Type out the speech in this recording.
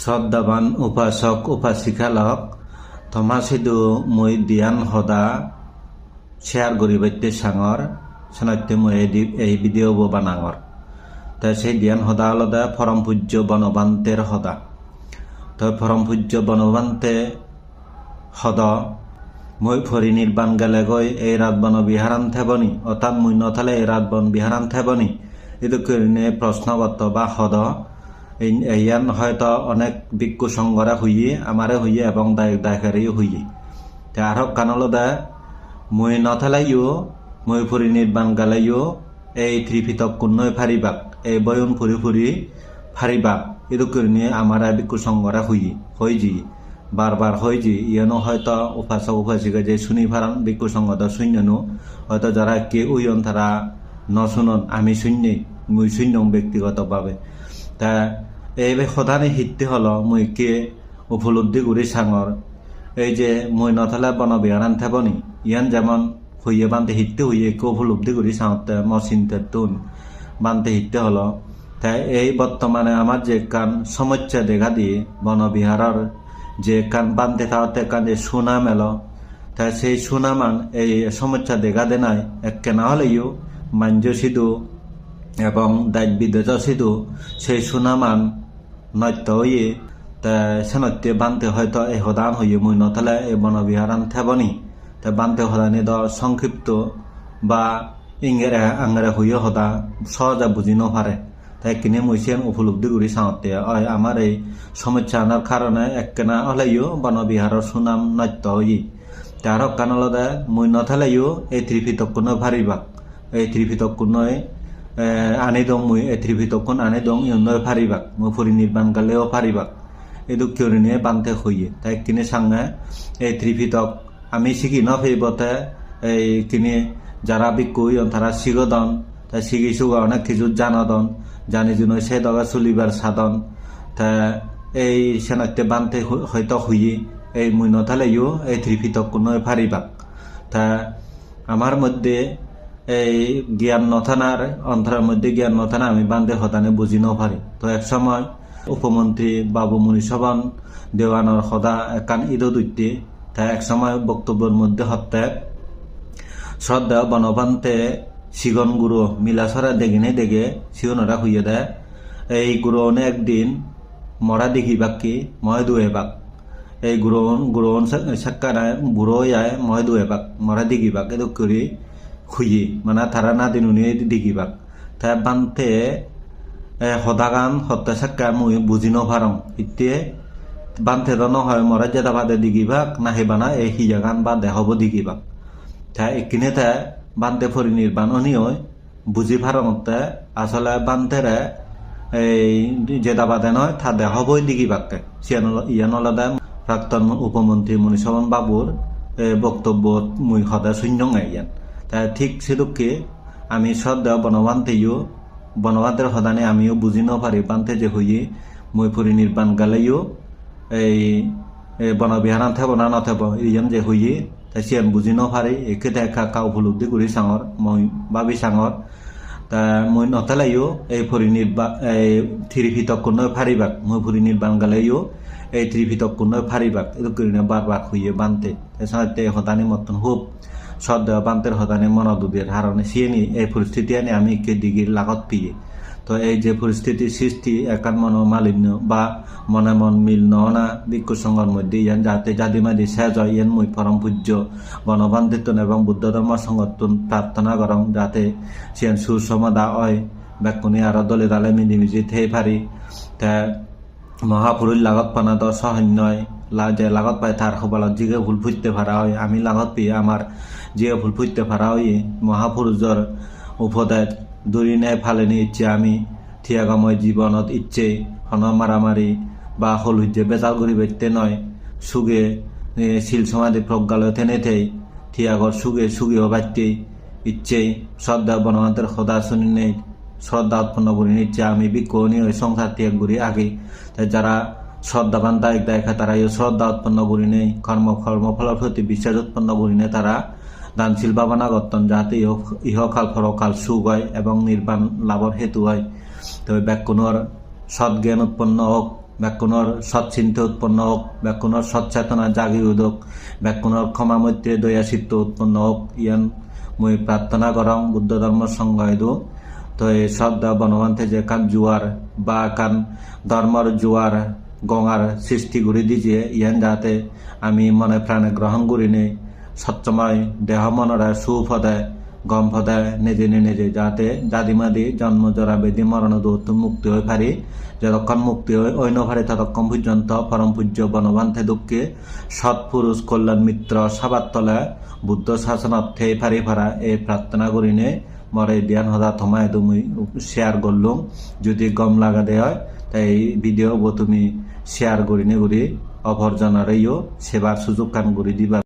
শ্রদ্ধাবান উপাসক, উপাসিকালক থমাসিদু মই দিয়ান হদা শেয়ার কৰি বাইতে চাঙৰ চেনাত্য মই এই বিদেও ববা নাঙৰ তাই সেই দিয়ান হদা আলাদা পরম পূজ্য বনবান্তের হদা। তো পরম পূজ্য বনবান্তে হদ। মই ফৰি নির্বাণ গেলে গই এই রাত বন বিহারান থেবনি অর্থাৎ মই নথালে এই রাত বন বিহারান থেবনি। এইটো কৰিনে প্ৰশ্নবত্ত বা হদ। ইয়ান হয়তো অনেক বিজ্ঞ সংগরা হইয়ে, আমারে হইয়ে এবং দায়কারী হইয়ে। তে আরক কানল দা, মই নথালাইও, মই ফুরি নির্বাণ গালাইও, এই ত্রিপিতক কুন্নই ফারিবাক, এই বয়ন ফুরি ফুরি ফারিবাক এরকম নিয়ে আমার বিক্ষু সংগরা হইয়ে হই জি বারবার হই যে ইয়ানো হয়তো উপাসক উপাসিকা যে শুনি ফারান বিজ্ঞ সংগত শূন্যনো হয়তো যারা কে উইয়ন তারা নশুনন, আমি শূন্যে মুই শূন্য ব্যক্তিগতভাবে। তা এই সদানে হিতে হল মুই কে উপলব্ধি করি সাঙর এই যে মুই নথালে বন বিহারান থাকনি ইয়ান যেমন হইয়ে বানতে হিতে হইয়ে কে উপলব্ধি করি সাঁতে ম চিন্তার তুন বানতে হিতে হল। তাই এই বর্তমানে আমার যে কান সমস্যা দেখা দিয়ে বনবিহারের যে কান বানতে থাকতে কান যে সুনাম এলো তাই সেই সুনামান এই সমস্যা দেখা দে নাই, একে না হলেও মাঞ্জ সিধু এবং দায়িত্ব বিদ্যুৎ সিধু সেই সুনামান নত্য হইয়ে তা সেনত্যে বানতে হয়তো এই সদান হইয়ে মুই নথালে এই বনবিহারান থেবনি। তা বানতে সদানি দ সংক্ষিপ্ত বা ইংরে আংরে হইয়ে সদা সহজে বুঝি নপারে তাই কিনে মুই সেন উপলব্ধি করি চাওঁতে অয় আমার এই সমস্যা আনার কারণে এককেনা হলেও বনবিহারের সুনাম নত্য হইয়ে তার কানলদে মুই নথালেও এই ত্রিপিতকুণ ভারিবাক এই ত্রিপিতকুণই আনি দং মুই এই ত্রিপিতকুণ আনি দং ইউনয় ফারিবাক মুই ফুরি নির্বাণ গালেও ফারিবাক এই দুঃখীয় নিয়ে বানতে হইয়ে তাই কিনে সাঙ্গে এই ত্রিপিতক আমি শিখি ন ফেরিবতে এই কিনে যারা বিকুই তারা শিগদন শিখি সুগা অনেক কিছু জানাদন জানি জুন সে দগা চলিবার সাধন তা, এই সেনাতে বানতে হয়তো হইয়ে এই মুই নথালেও এই ত্রিপিতক নয় ফারিবাক তা আমার মধ্যে এই জ্ঞান নথানার অন্তরের মধ্যে জ্ঞান নথানা আমি বান্ধে হতানে বুঝি নপারি তো এক সময় উপমন্ত্রী বাবু মুনিসভান, দেওয়ানোর সদা একান ঈদ দৈত্যে তা এক সময় বক্তব্যের মধ্যে হত্যা শ্রদ্ধা বনবান্তে সিগন গুরু মিলাসরা দেখিনে দেখে সিগনরা হইয়ে দেয়, এই গুরুনে একদিন মরা দেখি বাকি ময় দুয়ে বাক। এই গুরুন গুরুন সাক্কানা বুড়ো যায় ময় দুয়ে বাক, মরা দেখি বাক। এদো করি খুইয়ে মানে তারা না দিনুনি দেখি বাক তা বান্তে এ সদাগান সত্য সাক্কা মুই বুঝি নভারং ইতে বান্তে তো নহয় মরা যেটা বাদে দিগিবাক না হেবানা এই হিজাগান বা দেহব দিগিবাক। তা একিনে তা বান্তে ফরি নির্বাণ অনিয়ই বুঝি ফারঙতে আসলে বান্তেরে এই যেটা বাদে নয় তা দেহবই দিগিবাককে সিয়ান ইয়ানলাদা প্রাক্তন উপমন্ত্রী মনীষবন বাবুর এ, বক্তব্য মুই সদা শূন্য গাইয়ান তা ঠিক সেদুকে আমি শ্রদ্ধা বনবান্তেও বনবান্তের সদানে আমিও বুঝি নপারি বান্তে যে হইয়ে মই ফুরি নির্বাণ গালাইও এই, এ বনবিহারান থাকব না নথাকব ইজন যে হইয়ে তাই সিয়ান বুঝি নপারি, একে দেখা কা উপলব্ধি করি সাঙর মই ভাবি সাঙর তা মই নথালাইও এই ফুরি নির্বা, এই থিরিফিতক কোনো ফারিবাক মই ফুরি নির্বাণ গালাইও এই ত্রিভিতক কোনো ফারিবাক এরকম বারবার হইয়ে বানতে। সাথে হতানি মতন হুপ সদ্য বান্তের হতানি মনোদুদের হারণে সিয়েনি এই পরিস্থিতি আনি আমি কে দিগির লাগত পিয়ে। তো এই যে পরিস্থিতির সৃষ্টি একান মন মালিন্য বা মনে মন মিল নহনা ভিক্ষু সংঘর মধ্যে ইয়ান যাতে জাদিমাদি শেষ হয়, ইয়ান মুই পরম পূজ্য। বনবান্ধিতন এবং বুদ্ধ ধর্ম সংগঠন প্রার্থনা করং যাতে সিয়ান সুসমাদা হয়। ব্যাকুনি আরও দলে দালে মিলিমিজি থেই পারি। তা মহাপুরুষ লাগত পানা তো সহন্যয় যে লাগত পায় তার সবালত যিগে ভুল ফুটতে পারা হয়। আমি লাগত পেয়ে আমার যিয়ে ভুল ফুটতে পারা হয় মহাপুরুষর উপদেশ দূরি নেয় ফালেনি ইচ্ছে আমি থিয়াগময় জীবনত ইচ্ছে হন মারামারি বা হল হলুজ্জে বেজাল করি বেচতে নয়। সুগে শিল সমাধি প্রজ্ঞালয় থেনে থেই থিয়াগর সুগে সুগেও বাচ্চে ইচ্ছে শ্রদ্ধা বনমান্তের সদা শুনি নেই। শ্রদ্ধা উৎপন্ন করে নিচ্ছে আমি বিক্ষণী ওই সংসার ত্যাগ করি আগে। তাই যারা শ্রদ্ধাবান দায়িক দেখা তারা এই শ্রদ্ধা উৎপন্ন করি নেই। কর্ম কর্মফলের প্রতি বিশ্বাস উৎপন্ন করি নেই তারা। দানশীল ভাবনা গর্তন যাতে ইহ- ইহকাল পরকাল সুখ হয় এবং নির্বাণ লাভর হেতু হয়। তবে ব্যাকুণর সৎজ্ঞান উৎপন্ন হোক, ব্যাকুণর সৎচিন্তা উৎপন্ন হোক, ব্যাকুণর সৎচেতনা জাগি উদক ব্যাকুণর ক্ষমা মৈত্রী দয়াসিত্ব উৎপন্ন হোক, ইয়ান মই প্রার্থনা করং বুদ্ধ ধর্ম এদু তো এই শ্রদ্ধা বনবন্তে যে কান জুয়ার বা কান ধর্মর জুয়ার গঙার সৃষ্টি করে দিছে ইয়ান যাতে আমি মনে প্রাণে গ্রহণ করি নে সচ্চময় দেহ মনরা সুফদে গম ফদে নিজে নে নিজে যাতে দাদিমাদি জন্ম জরা বেদি মরণ দৌত মুক্তি হয়ে পারি। যতক্ষণ মুক্তি হয়ে অন্য পারে, ততক্ষণ পর্যন্ত পরম পূজ্য বনবান্তে দুঃখে সৎপুরুষ কল্যাণ মিত্র সবার তলে বুদ্ধ শাসন অর্থে ফারি ফারা এই প্রার্থনা করিনে মরে দিয়ান হদা থমায় তুমি শেয়ার করলুম। যদি গম লাগা দেয় তাই এই ভিডিও তুমি শেয়ার করিনে করে অপরজনারেও সেবার সুযোগ কান করে দিবা।